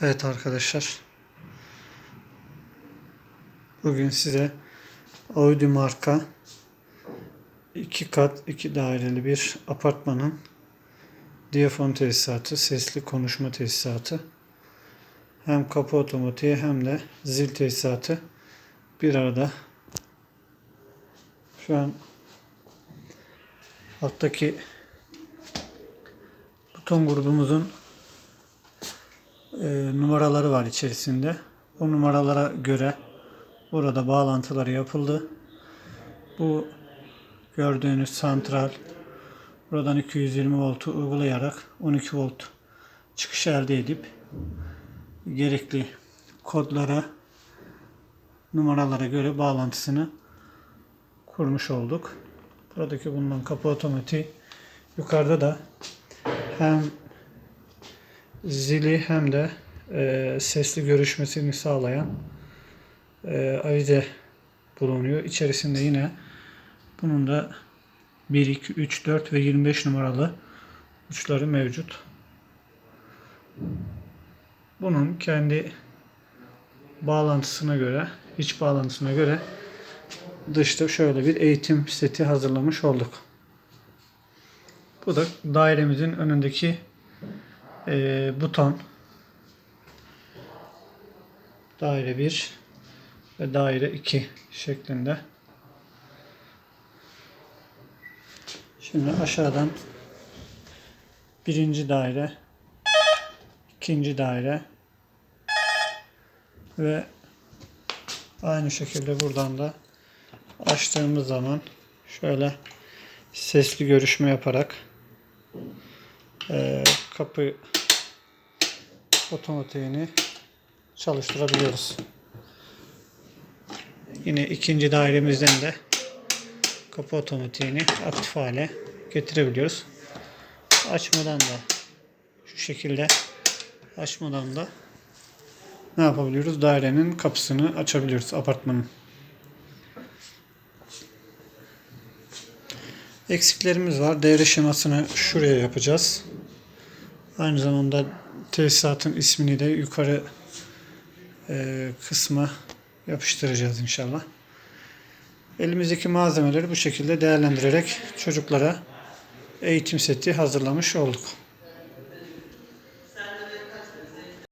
Evet arkadaşlar. Bugün size Audi marka iki kat iki daireli bir apartmanın diyafon tesisatı, sesli konuşma tesisatı hem kapı otomatiği hem de zil tesisatı bir arada. Şu an alttaki buton grubumuzun e, numaraları var içerisinde. O numaralara göre burada bağlantıları yapıldı. Bu gördüğünüz santral buradan 220 voltu uygulayarak 12 volt çıkış elde edip gerekli kodlara numaralara göre bağlantısını kurmuş olduk. Buradaki bulunan kapı otomatiği yukarıda da hem zili hem de e, sesli görüşmesini sağlayan e, avize bulunuyor. İçerisinde yine bunun da 1, 2, 3, 4 ve 25 numaralı uçları mevcut. Bunun kendi bağlantısına göre, iç bağlantısına göre dışta şöyle bir eğitim seti hazırlamış olduk. Bu da dairemizin önündeki e, buton. Daire 1 ve daire 2 şeklinde. Şimdi aşağıdan birinci daire, ikinci daire ve aynı şekilde buradan da açtığımız zaman şöyle sesli görüşme yaparak e, kapı otomatiğini çalıştırabiliyoruz. Yine ikinci dairemizden de kapı otomatiğini aktif hale getirebiliyoruz. Açmadan da şu şekilde açmadan da ne yapabiliyoruz? Dairenin kapısını açabiliyoruz apartmanın. Eksiklerimiz var. Devre şemasını şuraya yapacağız. Aynı zamanda tesisatın ismini de yukarı e, kısma yapıştıracağız inşallah. Elimizdeki malzemeleri bu şekilde değerlendirerek çocuklara eğitim seti hazırlamış olduk.